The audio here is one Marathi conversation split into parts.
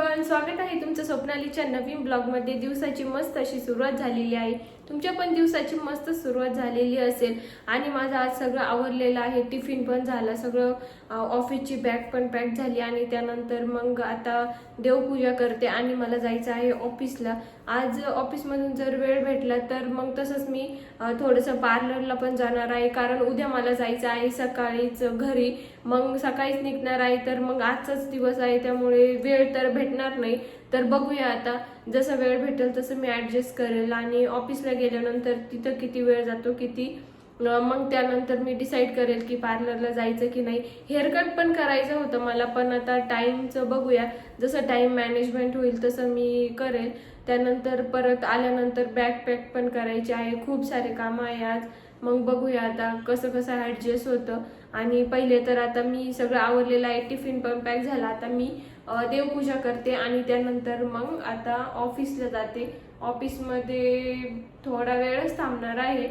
एव्हरीवन स्वागत आहे तुमचं स्वप्नालीच्या नवीन ब्लॉगमध्ये. दिवसाची मस्त अशी सुरुवात झालेली आहे. तुमच्या पण दिवसाची मस्त सुरुवात झालेली असेल. आणि माझं आज सगळं आवरलेलं आहे. टिफिन पण झाला. सगळं ऑफिसची बॅग पण पॅक झाली आणि त्यानंतर मग आता देवपूजा करते आणि मला जायचं आहे ऑफिसला आज ऑफिसमधून जर वेळ भेटला तर मग तसंच मी थोडंसं पार्लरला पण जाणार आहे. कारण उद्या मला जायचं आहे सकाळीच घरी. मग सकाळीच निघणार आहे तर मग आजचाच दिवस आहे त्यामुळे वेळ तर भेटणार नाही. तर बघूया आता जसं वेळ भेटेल तसं मी ॲडजस्ट करेल आणि ऑफिसला गेल्यानंतर तिथं किती वेळ जातो किती मग त्यानंतर मी डिसाईड करेल की पार्लरला जायचं की नाही. हेअरकट पण करायचं होतं मला पण आता टाईमचं बघूया. जसं टाईम मॅनेजमेंट होईल तसं मी करेल. त्यानंतर परत आल्यानंतर बॅग पॅक पण करायची आहे. खूप सारे कामं आहे आज. मग बघूया आता कसं कसं ॲडजस्ट होतं. आणि पहिले तर आता मी सगळं आवरलेलं आहे टिफिन पण पॅक झाला. आता मी देवपूजा करते आणि त्यानंतर मग आता ऑफिसला जाते. ऑफिसमध्ये थोडा वेळच थांबणार आहे.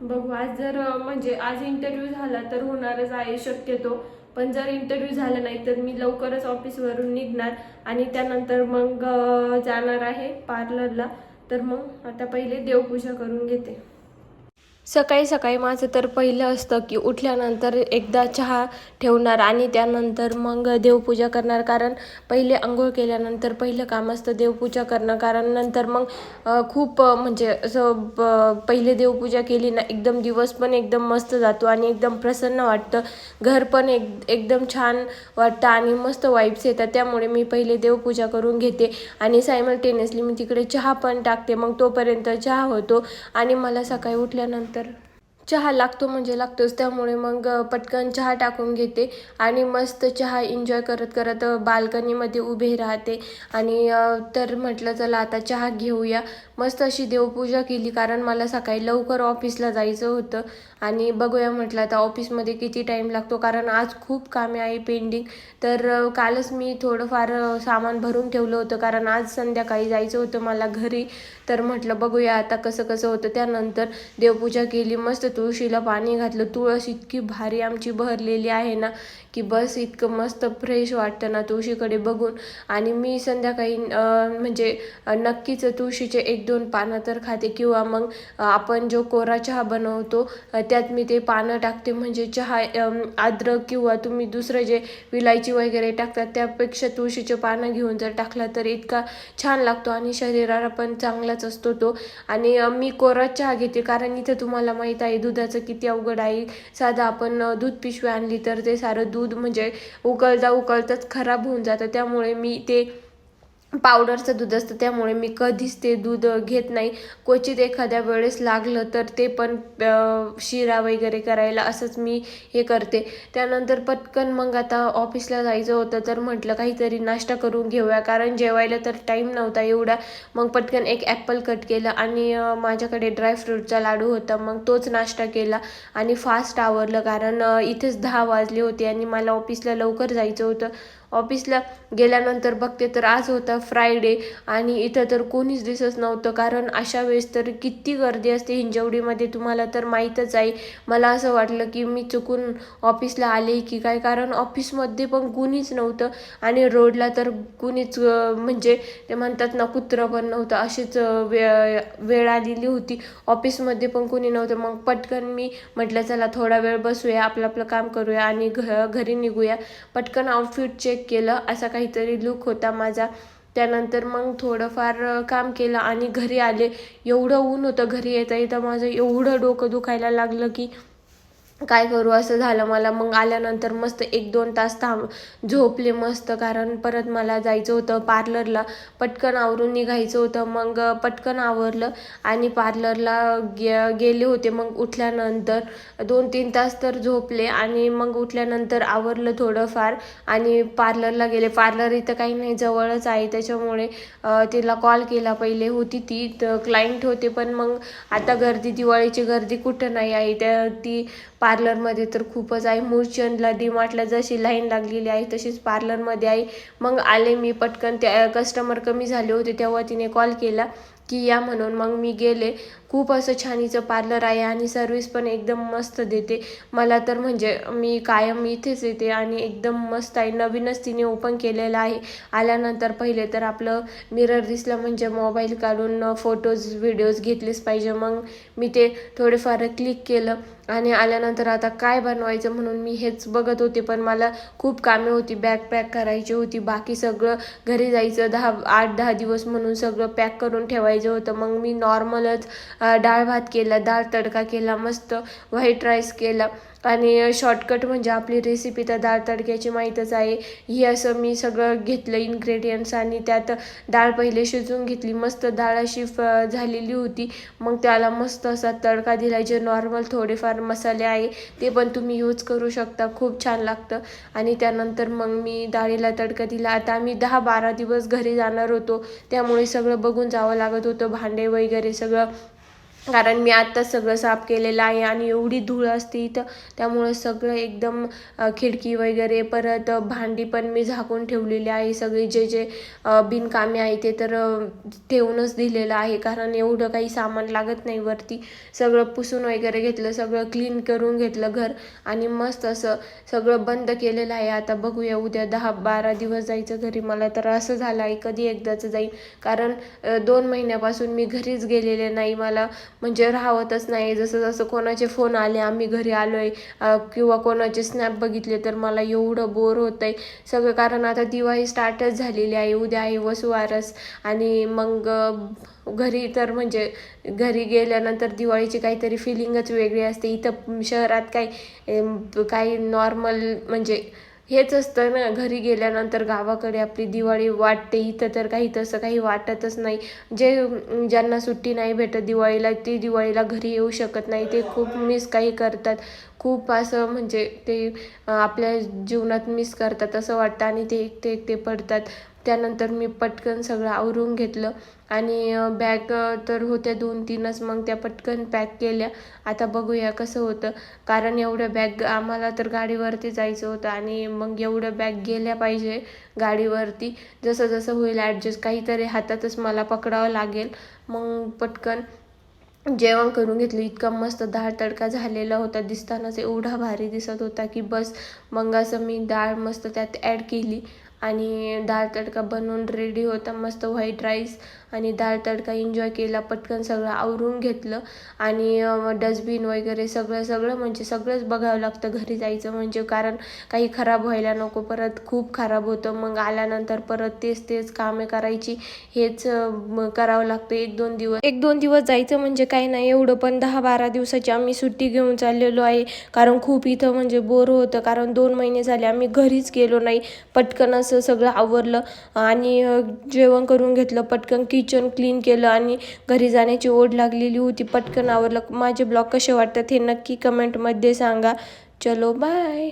बघू आज जर म्हणजे आज इंटरव्ह्यू झाला तर होणारच आहे शक्यतो. पण जर इंटरव्ह्यू झाला नाही तर मी लवकरच ऑफिसवरून निघणार आणि त्यानंतर मग जाणार आहे पार्लरला तर मग आता पहिले देवपूजा करून घेते. सकाळी सकाळी माझं तर पहिलं असतं की उठल्यानंतर एकदा चहा ठेवणार आणि त्यानंतर मग देवपूजा करणार. कारण पहिले आंघोळ केल्यानंतर पहिलं काम असतं देवपूजा करणं. कारण नंतर मग खूप म्हणजे असं ब- पहिले देवपूजा केली ना एकदम दिवस पण एकदम मस्त जातो आणि एकदम प्रसन्न वाटतं. घर पण एक एकदम छान वाटतं आणि मस्त वाईब्स येतात. त्यामुळे मी पहिले देवपूजा करून घेते आणि सायमल्टेनियसली मी तिकडे चहा पण टाकते. मग तोपर्यंत चहा होतो आणि मला सकाळी उठल्यानंतर नंतर चहा लागतो म्हणजे लागतोच त्यामुळे मग पटकन चहा टाकून घेते आणि मस्त चहा एन्जॉय करत करत बाल्कनीमध्ये उभे राहते. आणि तर म्हटलं चला आता चहा घेऊया. मस्त अशी देवपूजा केली कारण मला सकाळी लवकर ऑफिसला जायचं होतं. आणि बघूया म्हटलं आता ऑफिसमध्ये किती टाईम लागतो कारण आज खूप कामे आहे पेंडिंग तर कालच मी थोडंफार सामान भरून ठेवलं होतं कारण आज संध्याकाळी जायचं होतं मला घरी. तर म्हटलं बघूया आता कसं कसं होतं. त्यानंतर देवपूजा केली मस्त तुळशीला पाणी घातलं. तुळस इतकी भारी आमची बहरलेली आहे ना की बस इतकं मस्त फ्रेश वाटतं ना तुळशीकडे बघून. आणि मी संध्याकाळी म्हणजे नक्कीच तुळशीचे एक दोन पानं तर खाते. किंवा मग आपण जो कोरा चहा बनवतो त्यात मी ते पानं टाकते. म्हणजे चहा अद्रक किंवा तुम्ही दुसरं जे विलायची वगैरे टाकतात त्यापेक्षा तुळशीचे पानं घेऊन जर टाकला तर इतका छान लागतो आणि शरीराला पण चांगलाच असतो तो. आणि मी कोरा चहा घेते. कारण इथं तुम्हाला माहीत आहे दुधाचं किती अवघड आहे. साधं आपण दूध पिशवी आणली तर ते सारं दूध म्हणजे उकळता उकळताच खराब होऊन जातं. त्यामुळे मी ते पावडरचं दूध असतं त्यामुळे मी कधीच ते दूध घेत नाही. क्वचित एखाद्या वेळेस लागलं तर ते पण शिरा वगैरे करायला असंच मी हे करते. त्यानंतर पटकन मग आता ऑफिसला जायचं होतं तर म्हटलं काहीतरी नाश्ता करून घेऊया कारण जेवायला तर टाईम नव्हता एवढा. मग पटकन एक ॲपल कट केलं आणि माझ्याकडे ड्रायफ्रूटचा लाडू होता मग तोच नाश्ता केला आणि फास्ट आवरलं कारण इथेच दहा वाजले होते आणि मला ऑफिसला लवकर जायचं होतं. ऑफिसला गेल्यानंतर बघते तर आज होता फ्रायडे आणि इथं तर कोणीच दिसत नव्हतं. कारण अशा वेळेस तर किती गर्दी असते हिंजवडीमध्ये तुम्हाला तर माहीतच आहे. मला असं वाटलं की मी चुकून ऑफिसला आले की काय? कारण ऑफिसमध्ये पण कुणीच नव्हतं आणि रोडला तर कुणीच म्हणजे ते म्हणतात ना कुत्रं पण नव्हतं. अशीच वे वेळ वेळ आलेली होती. ऑफिसमध्ये पण कुणी नव्हतं. मग पटकन मी म्हटलं चला थोडा वेळ बसूया आपलं आपलं काम करूया आणि घ घरी निघूया. पटकन आउटफिट चेक केलं असा काहीतरी लुक होता माझा. त्यानंतर मग थोडंफार काम केलं आणि घरी आले. एवढं ऊन होतं घरी येता येता माझं. एवढं डोकं दुखायला लागलं की काय करू असं झालं मला. मग आल्यानंतर मस्त एक दोन तास थांब झोपले मस्त. कारण परत मला जायचं होतं पार्लरला. पटकन आवरून निघायचं होतं. मग पटकन आवरलं आणि पार्लरला गे गेले होते. मग उठल्यानंतर दोन तीन तास तर झोपले आणि मग उठल्यानंतर आवरलं थोडंफार आणि पार्लरला गेले. पार्लर इथं काही नाही जवळच आहे. त्याच्यामुळे तिला कॉल केला. पहिले होती ती तर क्लायंट होते. पण मग आता गर्दी दिवाळीची गर्दी कुठं नाही आहे. त्या ती पार्लरमध्ये तर खूपच आहे. मुरचंदला डीमार्टला जशी लाईन लागलेली आहे तशीच पार्लरमध्ये आहे. मग आले मी पटकन त्या कस्टमर कमी झाले होते तेव्हा तिने कॉल केला. की या म्हणून मग मी गेले. खूप असं छानीचं पार्लर आहे आणि सर्विस पण एकदम मस्त देते. मला तर म्हणजे मी कायम इथेच येते आणि एकदम मस्त आहे. नवीनच तिने ओपन केलेलं आहे. आल्यानंतर पहिले तर आपलं मिरर दिसलं म्हणजे मोबाईल काढून फोटोज व्हिडिओज घेतलेच पाहिजे. मग मी ते थोडेफार क्लिक केलं आणि आल्यानंतर आता काय बनवायचं म्हणून मी हेच बघत होते. पण मला खूप कामे होती. बॅग पॅक करायची होती. बाकी सगळं घरी जायचं दहा आठ दहा दिवस म्हणून सगळं पॅक करून ठेवायचं. होतं. मग मी नॉर्मलच डाळ भात केला डाळ तडका केला मस्त व्हाईट राईस केला. आणि शॉर्टकट म्हणजे आपली रेसिपी तर डाळ तडक्याची माहीतच आहे. ही असं मी सगळं घेतलं इन्ग्रेडियंट्स आणि त्यात डाळ पहिले शिजवून घेतली. मस्त डाळ अशी फ झालेली होती. मग त्याला मस्त असा तडका दिला जे नॉर्मल थोडेफार मसाले आहे ते पण तुम्ही यूज करू शकता. खूप छान लागतं. आणि त्यानंतर मग मी डाळीला तडका दिला. आता आम्ही दहा बारा दिवस घरी जाणार होतो. त्यामुळे सगळं बघून जावं लागत होतं भांडे वगैरे सगळं कारण मी आत्ताच सगळं साफ केलेलं आहे आणि एवढी धूळ असते इथं. त्यामुळं सगळं एकदम खिडकी वगैरे परत भांडी पण मी झाकून ठेवलेली आहे. सगळे जे जे बिनकामे आहे ते तर ठेवूनच दिलेलं आहे. कारण एवढं काही सामान लागत नाही वरती. सगळं पुसून वगैरे घेतलं सगळं क्लीन करून घेतलं घर. आणि मस्त असं सगळं बंद केलेलं आहे. आता बघूया उद्या दहा बारा दिवस जायचं घरी. मला तर असं झालं आहे कधी एकदाचं जाईन. कारण दोन महिन्यापासून मी घरीच गेलेले नाही. मला म्हणजे राहतच नाही. जसं जसं कोणाचे फोन आले आम्ही घरी आलो आहे किंवा कोणाचे स्नॅप बघितले तर मला एवढं बोर होतं आहे सगळं कारण आता दिवाळी स्टार्टच झालेली आहे. उद्या आहे वसुवारस आणि मग घरी तर म्हणजे घरी गेल्यानंतर दिवाळीची काहीतरी फिलिंगच वेगळी असते. इथं शहरात काही काही नॉर्मल म्हणजे हेच असतं ना घरी गेल्यानंतर गावाकडे आपली दिवाळी वाटते इथं तर काही तसं काही वाटतच नाही. जे ज्यांना सुट्टी नाही भेटत दिवाळीला ते दिवाळीला घरी येऊ शकत नाही. ते खूप मिस काही करतात. खूप असं म्हणजे ते आपल्या जीवनात मिस करतात असं वाटतं आणि ते एकटे एकटे पडतात. त्यानंतर मी पटकन सगळं आवरून घेतलं. आणि बॅग तर होत्या दोन तीनच मग त्या पटकन पॅक केल्या. आता बघूया कसं होतं. कारण एवढ्या बॅग आम्हाला तर गाडीवरती जायचं होतं आणि मग एवढं बॅग गेल्या पाहिजे गाडीवरती. जसं जसं होईल ॲडजस्ट काहीतरी हातातच मला पकडावं लागेल. मग पटकन जेवण करून घेतलं. इतका मस्त डाळ तडका झालेला होता. दिसतानाच एवढा भारी दिसत होता की बस. मग असं मी डाळ मस्त त्यात ॲड केली. आणि डाळ तडका बनवून रेडी होता. मस्त व्हाईट राईस आणि दाल तडका एन्जॉय केला पटकन सगळं आवरून घेतलं आणि डस्टबिन वगैरे सगळं सगळं म्हणजे सगळंच बघावं लागतं घरी जायचं म्हणजे. कारण काही खराब व्हायला नको परत खूप खराब होतं. मग आल्यानंतर परत तेच तेच कामे करायची हेच करावं लागतं. एक दोन दिवस एक दोन दिवस जायचं म्हणजे काही नाही. एवढं पण दहा बारा दिवसाची आम्ही सुट्टी घेऊन चाललेलो आहे. कारण खूप इथं म्हणजे बोर होतं. कारण दोन महिने झाले आम्ही घरीच गेलो नाही. पटकन असं सगळं आवरलं आणि जेवण करून घेतलं. पटकन की किचन क्लीन केलं आणि घरी जाण्याची ओढ लागलेली होती. पटकन आवरलं. माझे ब्लॉग कसे वाटतात हे नक्की कमेंटमध्ये सांगा. चलो बाय